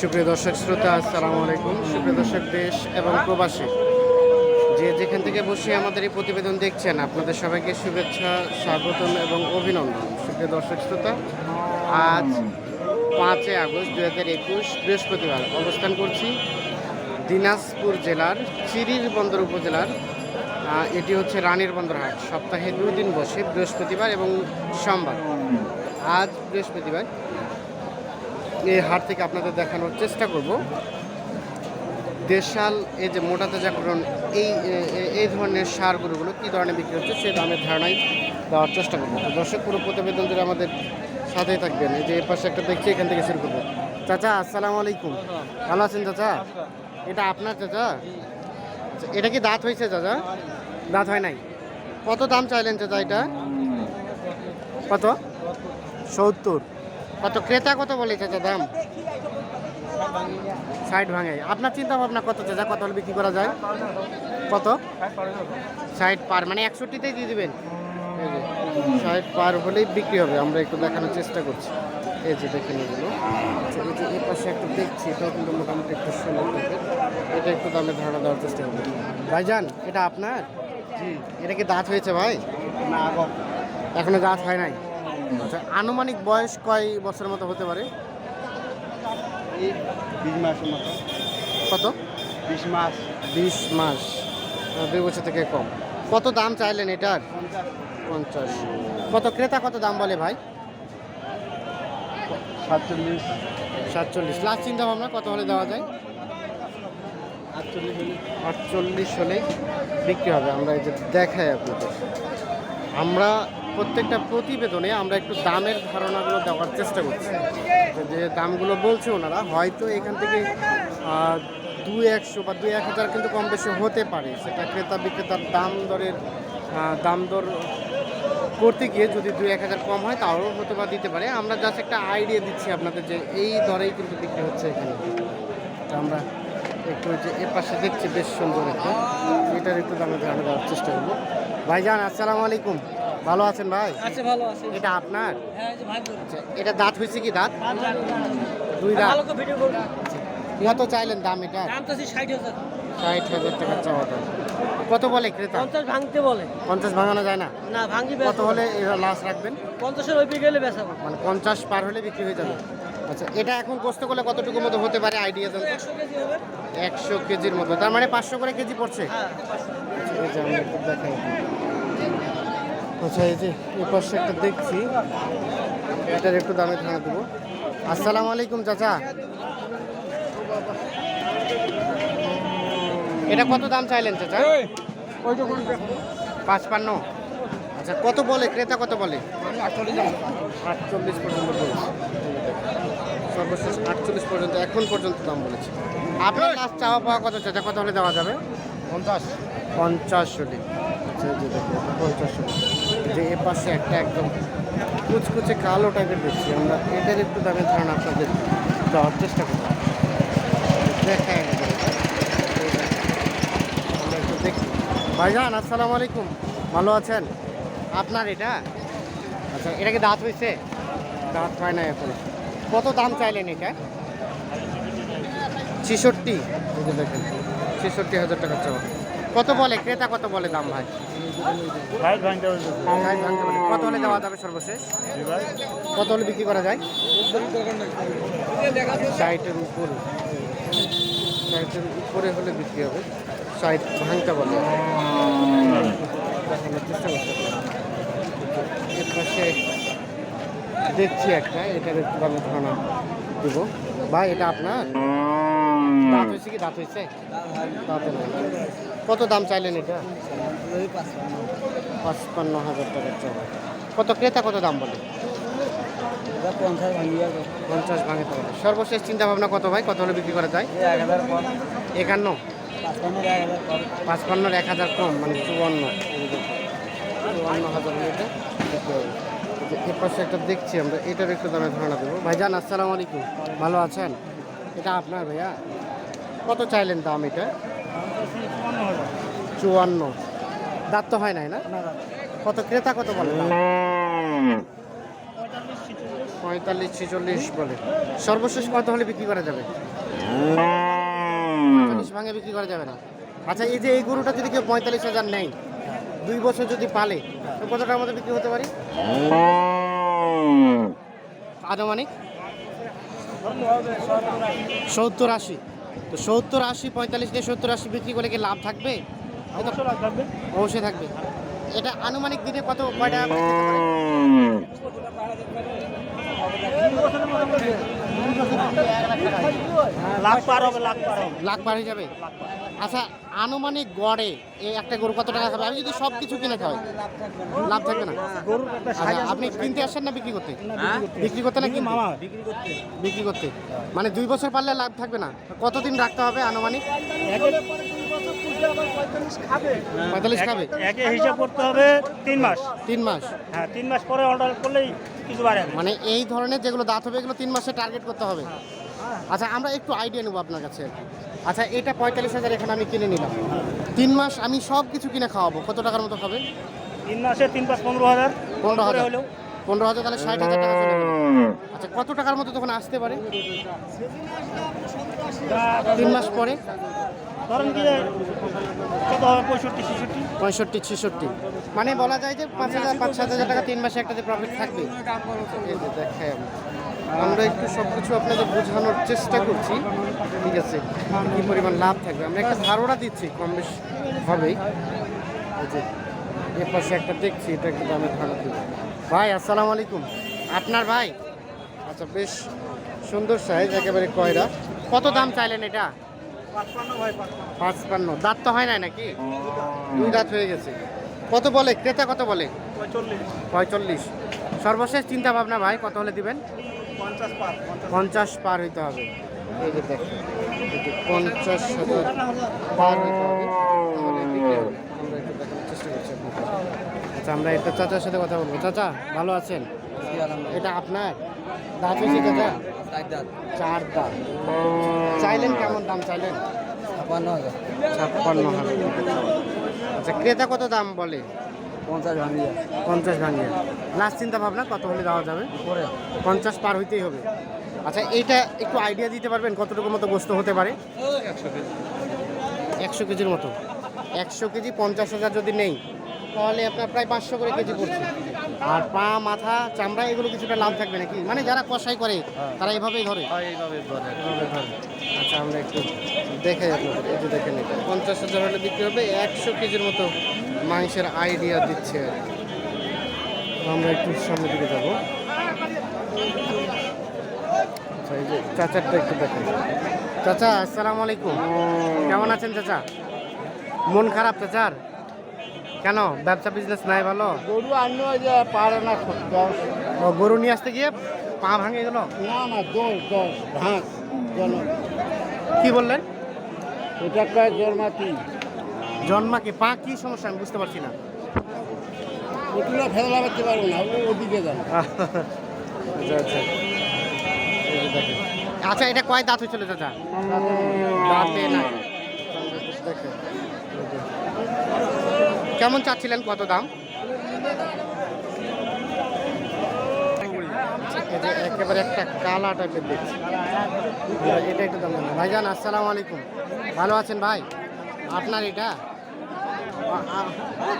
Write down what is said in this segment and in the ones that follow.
সুপ্রিয় দর্শক শ্রোতা, আসসালামু আলাইকুম। সুপ্রিয় দর্শক, দেশ এবং প্রবাসী, যে যেখান থেকে বসে আমাদের এই প্রতিবেদন দেখছেন, আপনাদের সবাইকে শুভেচ্ছা, স্বাগতম এবং অভিনন্দন। সুপ্রিয় দর্শক শ্রোতা, আজ পাঁচই আগস্ট দু হাজার একুশ, বৃহস্পতিবার অবস্থান করছি দিনাজপুর জেলার চিরির বন্দর উপজেলার এটি হচ্ছে রানীর বন্দর হাট। সপ্তাহে দুই দিন বসে বৃহস্পতিবার এবং সোমবার। আজ বৃহস্পতিবার এই হাট থেকে আপনাদের দেখানোর চেষ্টা করব। দেশাল, এই যে মোটা তাজাকরণ এই এই ধরনের সার গরুগুলো কী ধরনের বিক্রি হচ্ছে সে দামের ধারণাই দেওয়ার চেষ্টা করব। দর্শক পুরো প্রতিবেদন ধরে আমাদের সাথেই থাকবেন। এই যে এর পাশে একটা দেখছি, এখান থেকে শুরু করব। চাচা, আসসালামু আলাইকুম। ভালো আছেন চাচা? এটা আপনার চাচা? এটা কি দাঁত হয়েছে চাচা? দাঁত হয় নাই। কত দাম চাইলেন চাচা এটা? কত? সত্তর। কত ক্রেতা কত বলে চাচা দাম? সাইড ভাঙে। আপনার চিন্তা ভাবনা কত চাচা কত হলে বিক্রি করা যায়? কত? সাইড পার মানে একষট্টিতেই দিয়ে দেবেন? ষাট পার হলেই বিক্রি হবে। আমরা একটু দেখানোর চেষ্টা করছি। এই যে দেখেন এগুলো। আচ্ছা, এই যে এর পাশে একটু দেখছি এটাও কিন্তু মোটামুটি একটু সুন্দর এটা একটু দামে ধারণা দেওয়ার চেষ্টা করব। ভাইজান এটা আপনার? জি। এটা কি দাঁত হয়েছে ভাই? না এখনও দাঁত হয় নাই? আচ্ছা আনুমানিক বয়স কয় বছরের মতো হতে পারে? এই বিশ মাসের মতো। কত? বিশ মাস। বিশ মাস। দুই বছর থেকে কম। কত দাম চাইলেন এটার? পঞ্চাশ। কত ক্রেতা কত দাম বলে ভাই? সাতচল্লিশ। সাতচল্লিশ। লাস্ট চিন্তা ভাবনা কত হলে দেওয়া যায়? আটচল্লিশ হলে। বিক্রি হবে। আমরা এই যে দেখাই আপনাদের। আমরা প্রত্যেকটা প্রতিবেদনে আমরা একটু দামের ধারণাগুলো দেওয়ার চেষ্টা করছি। যে দামগুলো বলছে ওনারা, হয়তো এখান থেকে দু একশো বা দুই এক হাজার কিন্তু কম বেশি হতে পারে। সেটা ক্রেতা বিক্রেতার দাম দরের দাম দর করতে গিয়ে যদি দুই এক হাজার কম হয়, তাও হতে বা দিতে পারে। আমরা জাস্ট একটা আইডিয়া দিচ্ছি আপনাদের যে, এই দরেই কিন্তু বিক্রি হচ্ছে এখানে। তো আমরা একটু যে, এ পাশে দেখছি, বেশ সুন্দর একটা। এটার একটু দামে দেওয়ার চেষ্টা করব। ভাইজান, আসসালামু আলাইকুম। ভালো আছেন ভাই? আছে ভালো আছে। এটা আপনার? হ্যাঁ এই যে ভাই আচ্ছা এটা দাঁত হয়েছে কি দাঁত? দুই দাঁত। ভালো করে ভিডিও করুন। কত চাইলেন দাম এটা? দাম তো আছে ষাট হাজার। টাকা চাওয়া দাম কত বলে ক্রেতা? পঞ্চাশ ভাঙতে বলে। পঞ্চাশ ভাঙানো যায় না? না ভাঙি কত হলে লাস্ট রাখবেন? পঞ্চাশের ওই গেলে বেচাবো মানে পঞ্চাশ পার হলে বিক্রি হয়ে যাবে। আচ্ছা এটা এখন কষ্ট করলে কতটুকু মতো হতে পারে আইডিয়া দেন একশো কেজি হবে। একশো কেজির মতো। তার মানে পাঁচশো করে কেজি পড়ছে? হ্যাঁ আচ্ছা, দেখাই। আচ্ছা এই যে এই পাশে একটা দেখছি এটার একটু দামে ধারণা দেবো। আসসালামু আলাইকুম চাচা। এটা কত দাম চাইলেন চাচা? পাঁচপান্ন। আচ্ছা কত বলে? ক্রেতা কত বলে? আটচল্লিশ পর্যন্ত বলেছে। সর্বশেষ আটচল্লিশ পর্যন্ত এখন পর্যন্ত দাম বলেছে। আপনার লাস্ট চাওয়া পাওয়া কত চাচা? কত হলে দেওয়া যাবে? পঞ্চাশ। পঞ্চাশ আচ্ছা পঞ্চাশ যে এ পাশে একটা একদম কুচকুচে কালো টাইপের দেখছি আমরা। এটার একটু দামের ধারণা আপনাদের দেওয়ার চেষ্টা করব। দেখা দেখো। আমরা একটু দেখি। ভাইজান আসসালামু আলাইকুম। ভালো আছেন? আপনার এটা? আচ্ছা এটা কি দাঁত হয়েছে দাঁত হয় না এখন। কত দাম চাইলেন এটা? ছেষট্টি। দেখেন ছেষট্টি হাজার টাকা চাওয়া। কত বলে? ক্রেতা কত বলে দাম ভাই? ষাট ভাঙতে বলে। কত হলে দেওয়া যাবে সর্বশেষ? কত হলে বিক্রি করা যায়? ষাটের উপরে। ষাটের উপরে হলে বিক্রি হবে। ষাট ভাঙতে বলে। দেখানোর চেষ্টা করতে এর পাশে দেখছি একটা এটার একটু দামে ধারণা দেবো। ভাই এটা আপনার? দাঁত হয়েছে কি? দাঁত হয়েছে? দাঁতে কত দাম চাইলেন এটা? পঁচপান্ন। হাজার টাকার চাওয়া কত ক্রেতা কত দাম বলে? পঞ্চাশ ভাঙি তো সর্বশেষ চিন্তা ভাবনা কত ভাই? কত হলে বিক্রি করা যায়? একান্ন? পাঁচপান্নর এক হাজার কম। মানে চুয়ান্ন। চুয়ান্ন হাজার এটা বিক্রি হবে। এর পাশে একটা দেখছি আমরা এটার একটু দামে ধারণা দেবো। ভাইজান আসসালামু আলাইকুম। ভালো আছেন? এটা আপনার ভাইয়া? কত চাইলেন দাম এটা? চুয়ান্ন। দাঁত তো হয় নাই না? কত ক্রেতা কত বলে পঁয়তাল্লিশ ছেচল্লিশ বলে। সর্বশেষ কত হলে বিক্রি করা যাবে? পঁয়তাল্লিশ ভাঙে বিক্রি করা যাবে না। আচ্ছা এই যে এই গরুটা যদি কেউ পঁয়তাল্লিশ হাজার নেয় দুই বছর যদি পালে তো কত টাকার মধ্যে বিক্রি হতে পারে? আনুমানিক? সত্তর আশি। তো সত্তর আশি পঁয়তাল্লিশ থেকে সত্তর আশি বিক্রি করলে কি লাভ থাকবে? অবশ্যই থাকবে। এটা আনুমানিক দিনে কত কয়টা লাখ পার হবে। লাখ পার হয়ে যাবে? আচ্ছা আনুমানিক গড়ে এই একটা গরু কত টাকা খাবে? আমি যদি সব কিছু কিনে খাওয়াই লাভ থাকবে না? আচ্ছা আপনি কিনতে আসেন না বিক্রি করতে? বিক্রি করতে। না কিনতে? মামা বিক্রি করতে। মানে দুই বছর পারলে লাভ থাকবে না? কতদিন রাখতে হবে আনুমানিক? পঁয়তাল্লিশ খাবে। একে হিসাব করতে হবে তিন মাস। তিন মাস? হ্যাঁ তিন মাস পরে অর্ডার করলেই কিছু বাড়ে মানে এই ধরনের যেগুলো দাঁত হবে এগুলো তিন মাসে টার্গেট করতে হবে? আচ্ছা আমরা একটু আইডিয়া নেব আপনার কাছে আচ্ছা এটা পঁয়তাল্লিশ হাজার এখানে আমি কিনে নিলাম। তিন মাস আমি সব কিছু কিনে খাওয়াবো। কত টাকার মতো খাবে তিন মাসে তিন মাস পনেরো হাজার। পনেরো হাজার। হলেও। পনেরো হাজার তাহলে ষাট হাজার টাকা চলে আচ্ছা কত টাকার মতো তখন আসতে পারে? তিন মাস পরে? ধরেন কি যে পঁয়ষট্টি ছেষট্টি। পঁয়ষট্টি ছেষট্টি। মানে বলা যায় যে পাঁচ হাজার পাঁচ সাত হাজার টাকা তিন মাসে একটাতে প্রফিট থাকবে। এই দেখাই আমি আমরা একটু সব কিছু আপনাদের বোঝানোর চেষ্টা করছি। ঠিক আছে, কী পরিমাণ লাভ থাকবে? আমরা একটা ধারণা দিচ্ছি, কম বেশ হবেই। যে এর পাশে একটা দেখছি, এটা একটু দামের ধারণা দিব। ভাই, আসসালামু আলাইকুম। আপনার ভাই? আচ্ছা বেশ সুন্দর সাইজ, একেবারে কয়রা। কত দাম চাইলেন এটা? পাঁচপান্ন দাঁত তো হয় নাই নাকি? দুই দাঁত হয়ে গেছে। কত বলে? ক্রেতা কত বলে? পঁয়চল্লিশ। সর্বশেষ চিন্তা ভাবনা ভাই, কত হলে দিবেন? পঞ্চাশ পার হইতে হবে। এই যে দেখেন এই পঞ্চাশ হাজার পার হইতে হবে তাহলে বিক্রি হবে। আমরা একটু দেখানোর চেষ্টা করছি আচ্ছা আমরা একটা চাচার সাথে কথা বলব। চাচা ভালো আছেন? এটা আপনার? দাঁত হয়েছে চাচা? চার দাঁত। চাইলেন কেমন দাম চাইলেন? ছাপান্ন হাজার। ছাপ্পান্ন হাজার। আচ্ছা ক্রেতা কত দাম বলে? পঞ্চাশ ভাঙিয়া। পঞ্চাশ ভাঙিয়ে। লাস্ট চিন্তা ভাবনা কত হলে দেওয়া যাবে? উপরে। পঞ্চাশ পার হইতেই হবে। আচ্ছা এইটা একটু আইডিয়া দিতে পারবেন কতটুকু মতো গোস্ত হতে পারে? একশো কেজির মতো। একশো কেজি পঞ্চাশ হাজার যদি নেই তাহলে আপনার প্রায় পাঁচশো করে কেজি পড়ছে। আর পা মাথা চামড়া এগুলো কিছুটা লাভ থাকবে নাকি? মানে যারা কষাই করে তারা এভাবেই ধরে। এইভাবে ধরে। আচ্ছা আমরা একটু দেখে আপনাদের এই যে দেখেন এটা পঞ্চাশ হাজার হলে বিক্রি হবে একশো কেজির মতো মাংসের আইডিয়া দিচ্ছে। আমরা একটু সামনের দিকে যাব। আচ্ছা চাচারটা একটু দেখেন। চাচা আসসালামু আলাইকুম। কেমন আছেন চাচা? মন খারাপ চাচার? কেন ব্যবসা বিজনেস নাই ভালো? গরু আন্য যে পারে না ও গরু নিয়ে আসতে গিয়ে পা ভাঙে গেল? না না দশ ঘাস জন কি বললেন? এটা একটা জন্মাতি জন্মাকে পা কি সমস্যা আমি বুঝতে পারছি না। ওগুলো ফেলা করতে পারব না ও ওদিকে যান আচ্ছা আচ্ছা। আচ্ছা এটা কয় দাঁত হয়েছিল চাচা? দাঁতে যে। কেমন চাচ্ছিলেন কত দাম? যে একেবারে একটা কালা টাইপের দেখছি। এটা একটু দাম ভাইজান আসসালামু আলাইকুম। ভালো আছেন ভাই? আপনার এটা?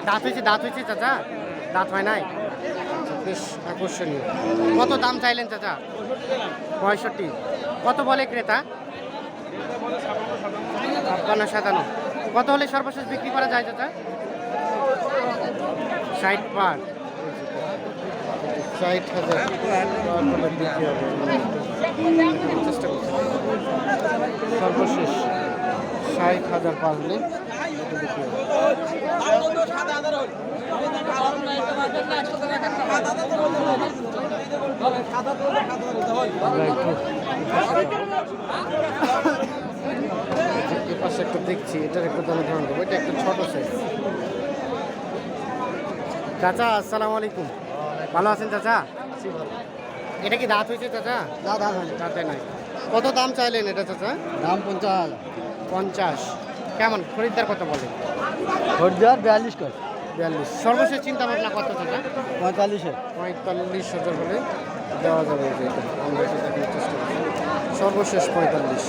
দাঁত হয়েছে দাঁত হয়েছে চাচা? দাঁত হয় নাই? আচ্ছা, বেশ আকর্ষণীয়। কত দাম চাইলেন চাচা? পঁয়ষট্টি। কত বলে ক্রেতা? ছাপ্পান্ন সাতান্ন। কত হলে সর্বশেষ বিক্রি করা যায় চাচা? ষাট পার। ষাট সর্বশেষ ষাট হাজার পার হলে পাশে একটা দেখছি, এটার একটা দামে ধারণ দেবো এটা একটা ছোট সাইজ চাচা আসসালামু আলাইকুম। ভালো আছেন চাচা? এটা কি দাঁত হয়েছে চাচা? দাদা হয় দাঁতে নাই। কত দাম চাইলেন এটা চাচা? দাম পঞ্চাশ। হাজার পঞ্চাশ। কেমন? খরিদ্দার কত বলে? খরিদ্দার বিয়াল্লিশ কর। বিয়াল্লিশ। সর্বশেষ চিন্তা ভাবনা কত চাচা? পঁয়তাল্লিশে। পঁয়তাল্লিশ হাজার হলে দেওয়া যাবে আমরা চেষ্টা করছি। সর্বশেষ পঁয়তাল্লিশ।